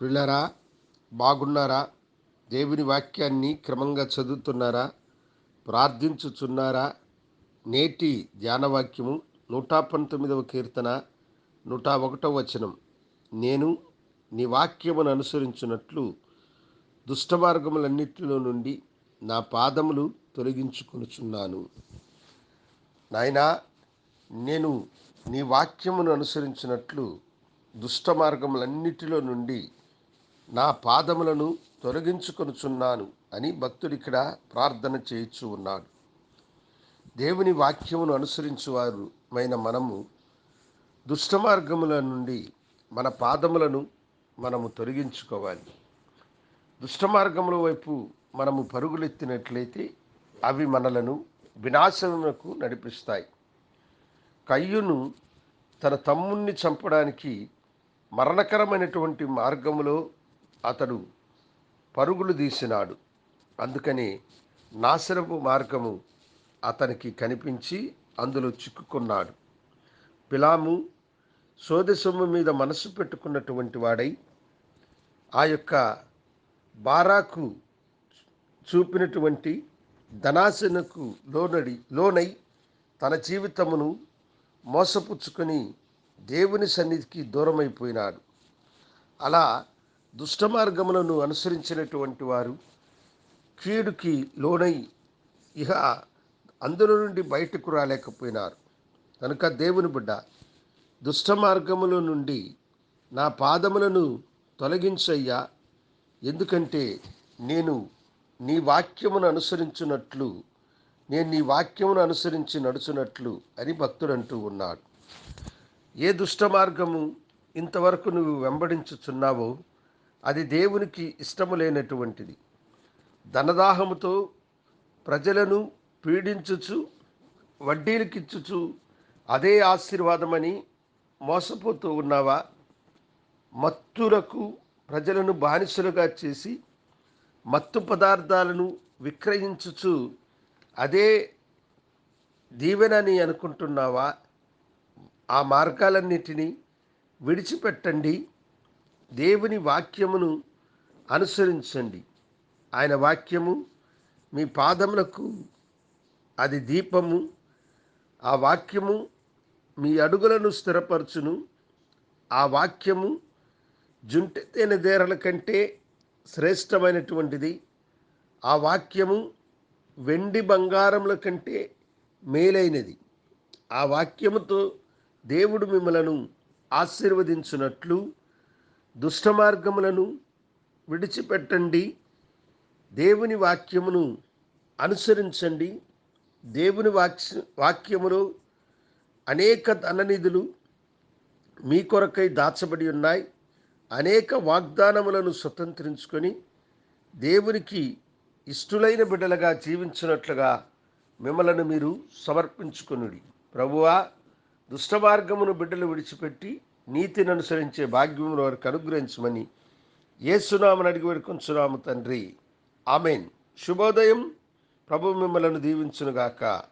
పిల్లరా బాగున్నారా? దేవుని వాక్యాన్ని క్రమంగా చదువుతున్నారా? ప్రార్థించుచున్నారా? నేటి ధ్యానవాక్యము నూట పంతొమ్మిదవ కీర్తన నూట ఒకటవ వచనం. నేను నీ వాక్యమును అనుసరించినట్లు దుష్ట మార్గములన్నిటిలో నుండి నా పాదములు తొలగించుకొనుచున్నాను. నాయనా నేను నీ వాక్యమును అనుసరించినట్లు దుష్ట మార్గములన్నిటిలో నుండి నా పాదములను తొలగించుకొనుచున్నాను అని భక్తుడు ఇక్కడ ప్రార్థన చేయించు ఉన్నాడు. దేవుని వాక్యమును అనుసరించువారుమైన మనము దుష్ట మార్గముల నుండి మన పాదములను మనము తొలగించుకోవాలి. దుష్ట మార్గముల వైపు మనము పరుగులెత్తినట్లయితే అవి మనలను వినాశనకు నడిపిస్తాయి. కయ్యును తన తమ్ముణ్ణి చంపడానికి మరణకరమైనటువంటి మార్గములో అతడు పరుగులు తీసినాడు. అందుకని నాశనపు మార్గము అతనికి కనిపించి అందులో చిక్కుకున్నాడు. పిలాము సోదసొమ్ము మీద మనసు పెట్టుకున్నటువంటి వాడై ఆ యొక్క బారాకు చూపినటువంటి ధనాశనకు లోనడి లోనై తన జీవితమును మోసపుచ్చుకొని దేవుని సన్నిధికి దూరమైపోయినాడు. అలా దుష్ట మార్గములను అనుసరించినటువంటి వారు కీడుకి లోనై ఇహ అందులో నుండి బయటకు రాలేకపోయినారు. కనుక దేవుని బిడ్డ దుష్టమార్గముల నుండి నా పాదములను తొలగించయ్యా. ఎందుకంటే నేను నీ వాక్యమును అనుసరించినట్లు నేను నీ వాక్యమును అనుసరించి నడుచున్నట్లు అని భక్తుడు అంటూ ఉన్నాడు. ఏ దుష్ట మార్గము ఇంతవరకు నువ్వు వెంబడించుచున్నావో అది దేవునికి ఇష్టము లేనటువంటిది. ధనదాహముతో ప్రజలను పీడించుచు వడ్డీలకిచ్చుచు అదే ఆశీర్వాదమని మోసపోతూ ఉన్నావా? మత్తులకు ప్రజలను బానిసలుగా చేసి మత్తు పదార్థాలను విక్రయించుచు అదే దీవెనని అనుకుంటున్నావా? ఆ మార్గాలన్నిటినీ విడిచిపెట్టండి. దేవుని వాక్యమును అనుసరించండి. ఆయన వాక్యము మీ పాదములకు అది దీపము ఆ వాక్యము మీ అడుగులను స్థిరపరచును. ఆ వాక్యము జుంటె దేరల కంటే శ్రేష్టమైనటువంటిది. ఆ వాక్యము వెండి బంగారముల కంటే మేలైనది. ఆ వాక్యముతో దేవుడు మిమ్మలను ఆశీర్వదించున్నట్లు దుష్ట మార్గములను విడిచిపెట్టండి. దేవుని వాక్యమును అనుసరించండి. దేవుని వాక్య వాక్యములో అనేక ధననిధులు మీ కొరకై దాచబడి ఉన్నాయి. అనేక వాగ్దానములను స్వతంత్రించుకొని దేవునికి ఇష్టులైన బిడ్డలుగా జీవించినట్లుగా మిమ్మలను మీరు సమర్పించుకొనుడి. ప్రభువా దుష్టమార్గమును బిడ్డలు విడిచిపెట్టి నీతిని అనుసరించే భాగ్యమును వారికి అనుగ్రహించమని ఏసునామని అడిగి వేడుకొంచున్నాము తండ్రి. ఆమెన్. శుభోదయం. ప్రభు మిమ్మలను దీవించునుగాక.